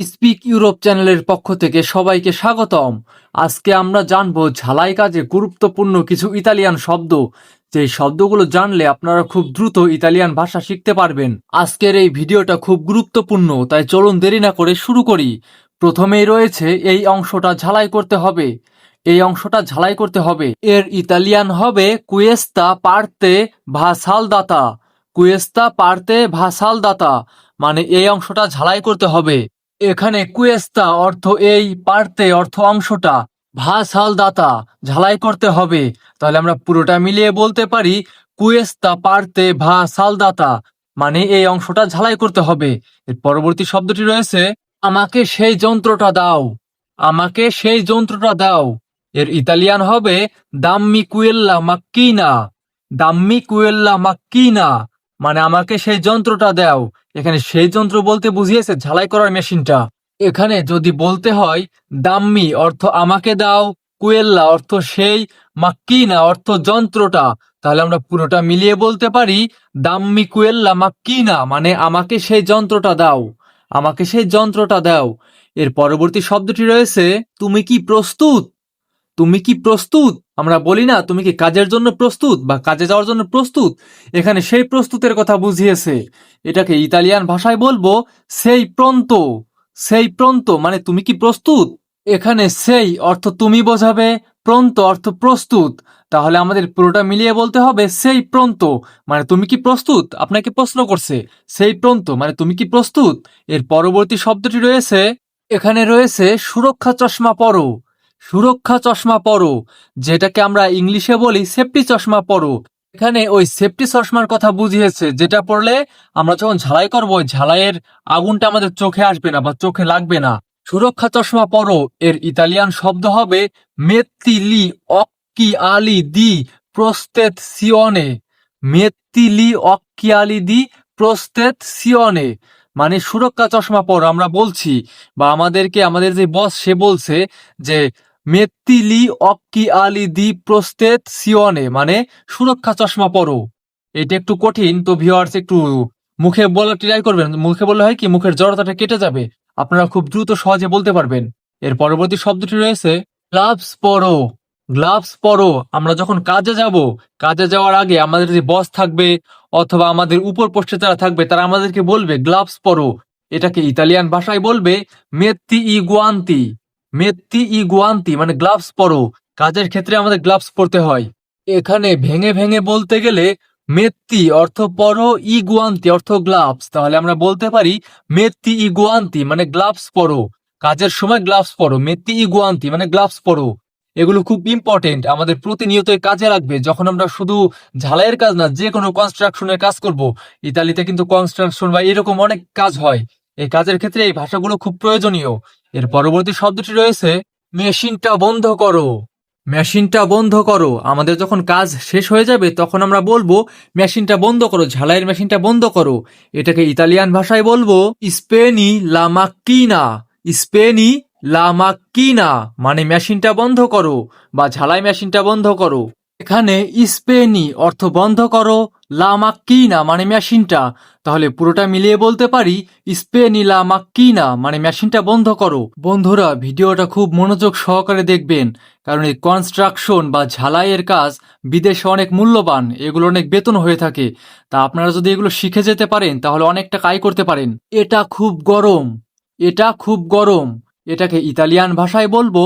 Speak Europe চ্যানেলের পক্ষ থেকে সবাইকে স্বাগতম। আজকে আমরা জানব ঝালাই কাজে গুরুত্বপূর্ণ কিছু ইতালিয়ান শব্দ। যে শব্দগুলো জানলে আপনারা খুব দ্রুত ইতালিয়ান ভাষা শিখতে পারবেন। আজকের এই ভিডিওটা খুব গুরুত্বপূর্ণ, তাই চলুন দেরি না করে শুরু করি। প্রথমেই রয়েছে এই অংশটা ঝালাই করতে হবে। এই অংশটা ঝালাই করতে হবে। এর ইতালিয়ান হবে কুয়েস্তা পারতে ভাসাল দাতা কুয়েস্তা পারতে ভাসাল দাতা মানে এই অংশটা ঝালাই করতে হবে। এখানে কুয়েস্তা অর্থ এই, পারতে অর্থ অংশটা। ভাসাল দাতা, ঝালাই করতে হবে। তাহলে আমরা পুরোটা মিলিয়ে বলতে পারি, কুয়েস্তা, পারতে, ভা সালদাতা মানে এই অংশটা ঝালাই করতে হবে। এর পরবর্তী শব্দটি রয়েছে, আমাকে সেই যন্ত্রটা দাও, আমাকে সেই যন্ত্রটা দাও। এর ইতালিয়ান হবে, দাম্মি কুয়েল্লা মাক্কিনা, দাম্মি কুয়েল্লা মাক্কিনা। মানে আমাকে সেই যন্ত্রটা দাও। এখানে সেই যন্ত্র বলতে বুঝিয়েছে ঝালাই করার মেশিনটা। এখানে যদি বলতে হয়, দাম্মি অর্থ আমাকে দাও, কুয়েল্লা অর্থ সেই, মাক্কিনা অর্থ যন্ত্রটা। তাহলে আমরা পুরোটা মিলিয়ে বলতে পারি, দাম্মি কুয়েল্লা মাক্কিনা মানে আমাকে সেই যন্ত্রটা দাও। আমাকে সেই যন্ত্রটা দাও। এর পরবর্তী শব্দটি রয়েছে, তুমি কি প্রস্তুত? তুমি কি প্রস্তুত? আমরা বলি না, তুমি কি কাজের জন্য প্রস্তুত বা কাজে যাওয়ার জন্য প্রস্তুত? এখানে সেই প্রস্তুতের কথা বুঝিয়েছে। এটাকে ইতালিয়ান ভাষায় বলব, সেই প্রন্ত সেই প্রন্ত মানে তুমি কি প্রস্তুত? এখানে সেই অর্থ তুমি বোঝাবে প্রন্ত অর্থ প্রস্তুত। তাহলে আমাদের পুরোটা মিলিয়ে বলতে হবে, সেই প্রন্ত মানে তুমি কি প্রস্তুত? আপনাকে প্রশ্ন করছে, সেই প্রন্ত মানে তুমি কি প্রস্তুত? এর পরবর্তী শব্দটি রয়েছে, এখানে রয়েছে, সুরক্ষা চশমা পরো সুরক্ষা চশমা পরো, যেটাকে আমরা ইংলিশে বলি সেফটি চশমা পরো। এখানে ওই সেফটি চশমার কথা বুঝিয়েছে, যেটা পড়লে আমরা যখন ঝালাই করব ঝালাইয়ের আগুনটা আমাদের চোখে আসবে না বা চোখে লাগবে না। সুরক্ষা চশমা পরো, এর ইতালিয়ান শব্দ হবে মেত্তিলি অক্কি আলি দি প্রস্তেত সিওনে। মেত্তিলি অক্কি আলি দি প্রস্তেত সিওনে। মানে সুরক্ষা চশমা পরো, আমরা বলছি, বা আমাদেরকে, আমাদের যে বস সে বলছে যে মেত্তিলি অক্কি আলি দি প্রস্তেত সিওনে মানে সুরক্ষা চশমা পরো। এটা একটু কঠিন, তো ভিওয়ার্স একটু মুখে বলা ট্রাই করবেন। মুখে বললে হয় কি, মুখের জড়তাটা কেটে যাবে। আপনারা খুব দ্রুত সহজে বলতে পারবেন। এর পরবর্তী শব্দটি রয়েছে, গ্লাভস পরো গ্লাভস পরো। আমরা যখন কাজে যাব, কাজে যাওয়ার আগে আমাদের যে বস থাকবে, অথবা আমাদের উপর পোস্টে যারা থাকবে, তারা আমাদেরকে বলবে, গ্লাভস পরো। এটাকে ইতালিয়ান ভাষায় বলবে, মেত্তি ই গুয়ান্তি। মেত্তি ই গুয়ান্তি মানে গ্লাভস পরো। কাজের ক্ষেত্রে আমাদের গ্লাভস পরতে হয়। এখানে ভেঙে ভেঙে বলতে গেলে মেত্তি, অর্থ পরো ই গুয়ান্তি, অর্থ গ্লাভস তাহলে আমরা বলতে পারি মেত্তি ই গুয়ান্তি মানে গ্লাভস পরো। কাজের সময় গ্লাভস পরো, মেত্তি ই গুয়ান্তি মানে গ্লাভস পরো। এগুলো খুব ইম্পর্টেন্ট আমাদের প্রতিনিয়ত কাজে লাগবে। যখন আমরা শুধু ঝালাইয়ের কাজ না, যে কোনো কনস্ট্রাকশনের কাজ করব। ইতালিতে কিন্তু কনস্ট্রাকশন বা এরকম অনেক কাজ হয়। এই কাজের ক্ষেত্রে এই ভাষাগুলো খুব প্রয়োজনীয়। এর পরবর্তী শব্দটি রয়েছে, মেশিনটা বন্ধ করো। মেশিনটা বন্ধ করো। আমাদের যখন কাজ শেষ হয়ে যাবে, তখন আমরা বলব, মেশিনটা বন্ধ করো, ঝালাইয়ের মেশিনটা বন্ধ করো। এটাকে ইতালিয়ান ভাষায় বলব স্পেনি লা মাক্কিনা স্পেনি লা মাক্কিনা মানে মেশিনটা বন্ধ করো বা ঝালাই মেশিনটা বন্ধ করো। এখানে স্পেনি অর্থ বন্ধ করো লা মাক্কিনা মানে মেশিনটা। তাহলে পুরোটা মিলিয়ে বলতে পারি স্পেনি লা মাক্কিনা মানে মেশিনটা বন্ধ করো। বন্ধুরা, ভিডিওটা খুব মনোযোগ সহকারে দেখবেন, কারণ এই কনস্ট্রাকশন বা ঝালাইয়ের কাজ বিদেশে অনেক মূল্যবান, এগুলো অনেক বেতন হয়ে থাকে। তা আপনারা যদি এগুলো শিখে যেতে পারেন, তাহলে অনেক টাকা আয় করতে পারেন। এটা খুব গরম, এটা খুব গরম। এটাকে ইতালিয়ান ভাষায় বলব,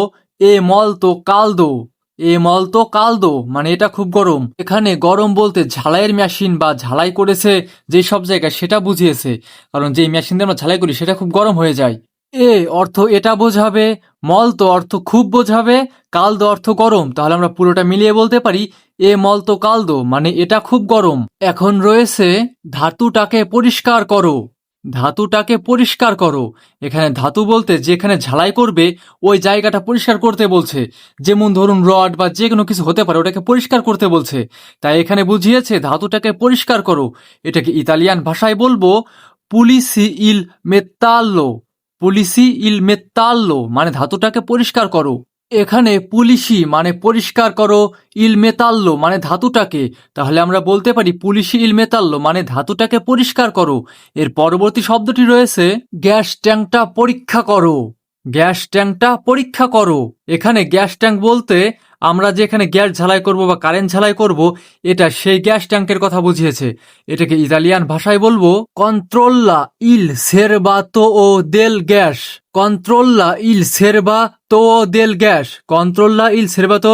এ মলতো কালদো এ মল মলতো কালদো মানে এটা খুব গরম। এখানে গরম বলতে ঝালাইয়ের মেশিন বা ঝালাই করেছে যে সব জায়গায়, সেটা বুঝিয়েছে। কারণ যে মেশিন দিয়ে আমরা ঝালাই করি, সেটা খুব গরম হয়ে যায়। এ, অর্থ এটা বোঝাবে, মল তো অর্থ খুব বোঝাবে কালদো অর্থ গরম। তাহলে আমরা পুরোটা মিলিয়ে বলতে পারি, এ মলতো কালদো মানে এটা খুব গরম। এখন রয়েছে ধাতুটাকে পরিষ্কার করো। ধাতুটাকে পরিষ্কার করো। এখানে ধাতু বলতে যেখানে ঝালাই করবে, ওই জায়গাটা পরিষ্কার করতে বলছে। যেমন ধরুন রড বা যে কোনো কিছু হতে পারে, ওটাকে পরিষ্কার করতে বলছে। তাই এখানে বুঝিয়েছে ধাতুটাকে পরিষ্কার করো। এটাকে ইতালিয়ান ভাষায় বলব পুলিসি ইল মেত্তাল্লো। পুলিসি ইল মেত্তাল্লো মানে ধাতুটাকে পরিষ্কার করো। এখানে পুলিশি মানে পরিষ্কার করো, ইল মেতাল্লো মানে ধাতুটাকে। তাহলে আমরা বলতে পারি পুলিশি ইল মেতাল্লো মানে ধাতুটাকে পরিষ্কার করো। এর পরবর্তী শব্দটি রয়েছে গ্যাস ট্যাঙ্কটা পরীক্ষা করো। গ্যাস ট্যাঙ্কটা পরীক্ষা করো। এখানে গ্যাস ট্যাঙ্ক বলতে আমরা যে এখানে গ্যাস ঝালাই করব বা কারেন্ট ঝালাই করব, এটা সেই গ্যাস ট্যাঙ্কের কথা বুঝিয়েছে। এটাকে ইতালিয়ান ভাষায় বলব, কন্ট্রোল্লা ইল সেরবাতো ও দেল গ্যাস। কন্ট্রোল্লা ইল সেরবাতো ও দেল গ্যাস। কন্ট্রোল্লা ইল সেরবাতো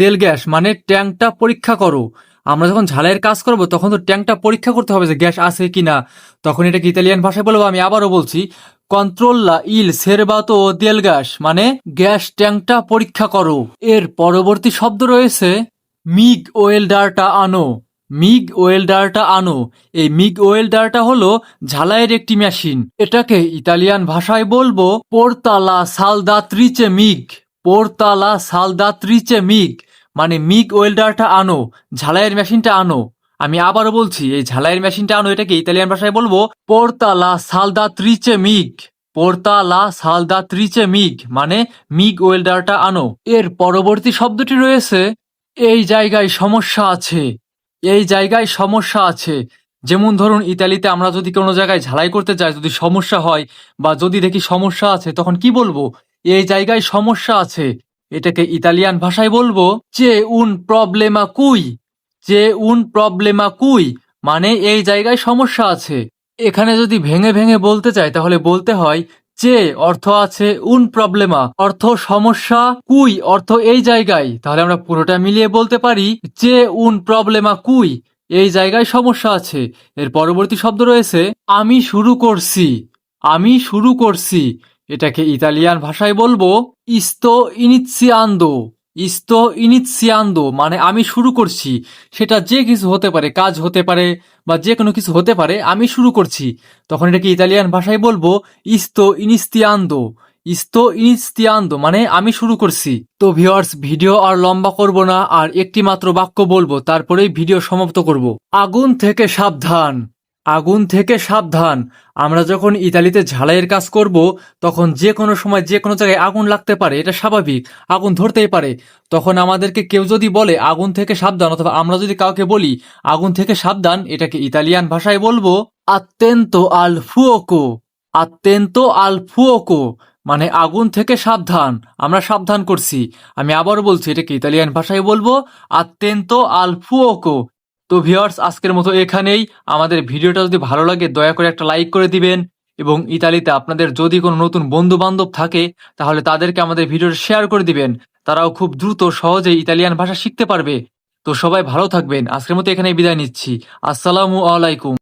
দেল গ্যাস। মানে ট্যাঙ্কটা পরীক্ষা করো। আমরা যখন ঝালাইয়ের কাজ করব, তখন তো ট্যাঙ্কটা পরীক্ষা করতে হবে যে গ্যাস আছে কি না তখন এটাকে ইতালিয়ান ভাষায় বলব, আমি আবারও বলছি কন্ট্রোল্লা ইল সেরবাতো দেল গ্যাস মানে গ্যাস ট্যাঙ্কটা পরীক্ষা করো। এর পরবর্তী শব্দ রয়েছে, মিগ ওয়েলডারটা আনো। মিগ ওয়েলডারটা আনো। এই মিগ ওয়েলডারটা হলো ঝালাইয়ের একটি মেশিন। এটাকে ইতালিয়ান ভাষায় বলব, পোরতালা সালদাত্রিচে মিগ। পোরতালা সালদাত্রিচে মিগ। মানে মিগ ওয়েলডারটা আনো, ঝালাইয়ের মেশিনটা আনো। আমি আবারও বলছি, এই ঝালাইয়ের মেশিনটা আনো, এটাকে ইতালিয়ান ভাষায় বলব পোরতালা সালদাত্রিচে মিগ সালদা ত্রিচে মিগ মানে মিগ ওয়েলডারটা আনো। এর পরবর্তী শব্দটি রয়েছে, এই জায়গায় সমস্যা আছে, এই জায়গায় সমস্যা আছে। যেমন ধরুন, ইতালিতে আমরা যদি কোনো জায়গায় ঝালাই করতে যাই, যদি সমস্যা হয়, বা যদি দেখি সমস্যা আছে, তখন কি বলব? এই জায়গায় সমস্যা আছে। এটাকে ইতালিয়ান ভাষায় বলব, যে উন প্রবলেমা কুই? যে উন প্রবলেমা কুই মানে এই জায়গায় সমস্যা আছে। এখানে যদি ভেঙে ভেঙে বলতে চাই, তাহলে বলতে হয়, যে অর্থ আছে উন প্রবলেমা, অর্থ সমস্যা কুই, অর্থ এই জায়গায়। তাহলে আমরা পুরোটা মিলিয়ে বলতে পারি, যে উন প্রবলেমা কুই, এই জায়গায় সমস্যা আছে। এর পরবর্তী শব্দ রয়েছে, আমি শুরু করছি, আমি শুরু করছি। এটাকে ইতালিয়ান ভাষায় বলব, ইস্তো ইনিৎসিয়ান্দো ইস্তো ইনিৎসিয়ান্দো মানে আমি শুরু করছি। সেটা যে কিছু হতে পারে, কাজ হতে পারে বা যে কোনো কিছু হতে পারে, আমি শুরু করছি। তখন এটাকে ইতালিয়ান ভাষায় বলব? ইস্তো ইনিস্তিয়ান্দো ইস্তো ইনিস্তিয়ান্দো মানে আমি শুরু করছি। তো ভিওয়ার্স ভিডিও আর লম্বা করব না, আর একটি মাত্র বাক্য বলব, তারপরেই ভিডিও সমাপ্ত করব। আগুন থেকে সাবধান। আগুন থেকে সাবধান। আমরা যখন ইতালিতে ঝালাইয়ের কাজ করব, তখন যে কোনো সময় যে কোনো জায়গায় আগুন লাগতে পারে, এটা স্বাভাবিক। আগুন ধরতেই পারে। তখন আমাদেরকে কেউ যদি বলে আগুন থেকে সাবধান, অথবা আমরা যদি কাউকে বলি আগুন থেকে সাবধান, এটাকে ইতালিয়ান ভাষায় বলব আত্তেন্ত আল ফুওকো আত্তেন্ত আল ফুওকো মানে আগুন থেকে সাবধান। আমরা সাবধান করছি। আমি আবারও বলছি, এটাকে ইতালিয়ান ভাষায় বলব আত্তেন্ত আল ফুওকো তো ভিওয়ার্স আজকের মতো এখানেই। আমাদের ভিডিওটা যদি ভালো লাগে, দয়া করে একটা লাইক করে দিবেন। এবং ইতালিতে আপনাদের যদি কোনো নতুন বন্ধু বান্ধব থাকে, তাহলে তাদেরকে আমাদের ভিডিওটা শেয়ার করে দিবেন। তারাও খুব দ্রুত সহজে ইতালিয়ান ভাষা শিখতে পারবে। তো সবাই ভালো থাকবেন। আজকের মতো এখানেই বিদায় নিচ্ছি। আসসালামু আলাইকুম।